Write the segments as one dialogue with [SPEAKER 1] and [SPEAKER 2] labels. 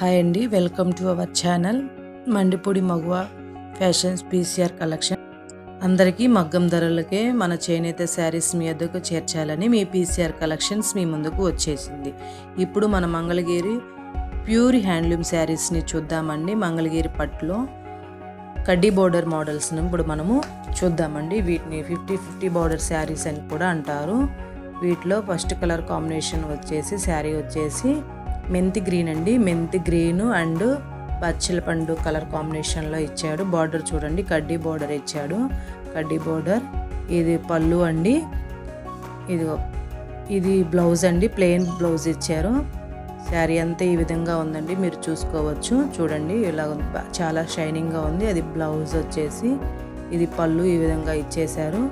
[SPEAKER 1] Hi అండి welcome to our channel Mandipudi Maguva fashions PCR collection. అందరికీ మగ్గం ధరలకే మన చేనేత శారీస్ మీ వద్దకు చేర్చాలని మీ పీసీఆర్ కలెక్షన్స్ మీ ముందుకు వచ్చేసింది. ఇప్పుడు మన మంగళగిరి ప్యూర్ హ్యాండ్లూమ్ శారీస్ని చూద్దామండి. మంగళగిరి పట్టులో కడ్డీ బోర్డర్ మోడల్స్ని ఇప్పుడు మనము చూద్దామండి. వీటిని ఫిఫ్టీ ఫిఫ్టీ బోర్డర్ శారీస్ అని కూడా అంటారు. వీటిలో ఫస్ట్ కలర్ కాంబినేషన్ వచ్చేసి శారీ వచ్చేసి మెంతి గ్రీన్ అండి. మెంతి గ్రీన్ అండ్ పచ్చల పండు కలర్ కాంబినేషన్లో ఇచ్చాడు. బార్డర్ చూడండి కడ్డీ బార్డర్ ఇచ్చాడు. కడ్డీ బార్డర్ ఇది పళ్ళు అండి. ఇది ఇది బ్లౌజ్ అండి. ప్లెయిన్ బ్లౌజ్ ఇచ్చారు. శారీ అంతా ఈ విధంగా ఉందండి. మీరు చూసుకోవచ్చు. చూడండి ఇలా చాలా షైనింగ్గా ఉంది. అది బ్లౌజ్ వచ్చేసి ఇది పళ్ళు ఈ విధంగా ఇచ్చేశారు.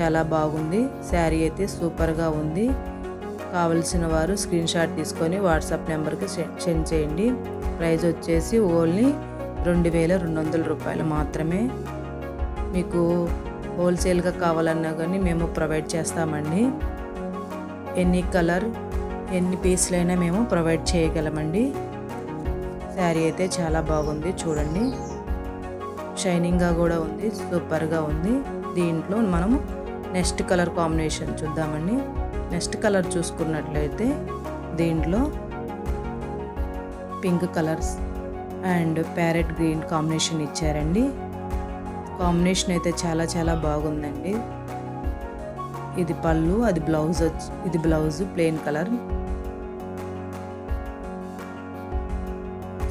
[SPEAKER 1] చాలా బాగుంది. శారీ అయితే సూపర్గా ఉంది. కావలసిన వారు స్క్రీన్ షాట్ తీసుకొని వాట్సాప్ నెంబర్కి సెండ్ చేయండి. ప్రైజ్ వచ్చేసి ఓన్లీ రెండు వేల రెండు వందల రూపాయలు మాత్రమే. మీకు హోల్సేల్గా కావాలన్నా కానీ మేము ప్రొవైడ్ చేస్తామండి. ఎన్ని కలర్ ఎన్ని పీసులైనా మేము ప్రొవైడ్ చేయగలమండి. శారీ అయితే చాలా బాగుంది చూడండి. షైనింగ్గా కూడా ఉంది సూపర్గా ఉంది. దీంట్లో మనము నెక్స్ట్ కలర్ కాంబినేషన్ చూద్దామండి. నెక్స్ట్ కలర్ చూసుకున్నట్లయితే దీంట్లో pink colours and parrot green combination ఇచ్చారండి. కాంబినేషన్ అయితే చాలా చాలా బాగుందండి. ఇది పళ్ళు అది బ్లౌజ్ వచ్చి ఇది బ్లౌజ్ ప్లెయిన్ కలర్.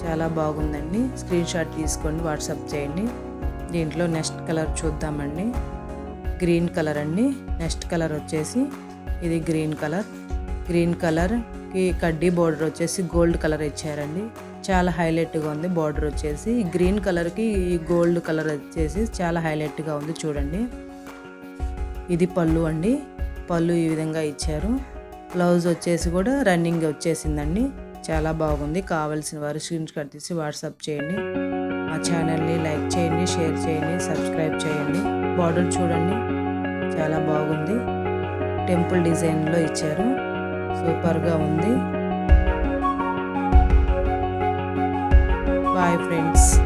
[SPEAKER 1] చాలా బాగుందండి. స్క్రీన్ షాట్ తీసుకోండి వాట్సాప్ చేయండి. దీంట్లో నెక్స్ట్ కలర్ చూద్దామండి. గ్రీన్ కలర్ అండి. నెక్స్ట్ కలర్ వచ్చేసి ఇది గ్రీన్ కలర్. గ్రీన్ కలర్కి కడ్డీ బోర్డర్ వచ్చేసి గోల్డ్ కలర్ ఇచ్చారండి. చాలా హైలైట్గా ఉంది బార్డర్ వచ్చేసి. గ్రీన్ కలర్కి ఈ గోల్డ్ కలర్ వచ్చేసి చాలా హైలైట్గా ఉంది చూడండి. ఇది పళ్ళు అండి. పళ్ళు ఈ విధంగా ఇచ్చారు. బ్లౌజ్ వచ్చేసి కూడా రన్నింగ్ వచ్చేసిందండి. చాలా బాగుంది. కావాల్సిన వారు స్క్రీన్ షాట్ తీసి వాట్సాప్ చేయండి. మా ఛానల్ని లైక్ చేయండి షేర్ చేయండి సబ్స్క్రైబ్ చేయండి. బార్డర్ చూడండి. చాలా బాగుంది. టెంపుల్ డిజైన్లో ఇచ్చారు. సూపర్గా ఉంది. Bye friends.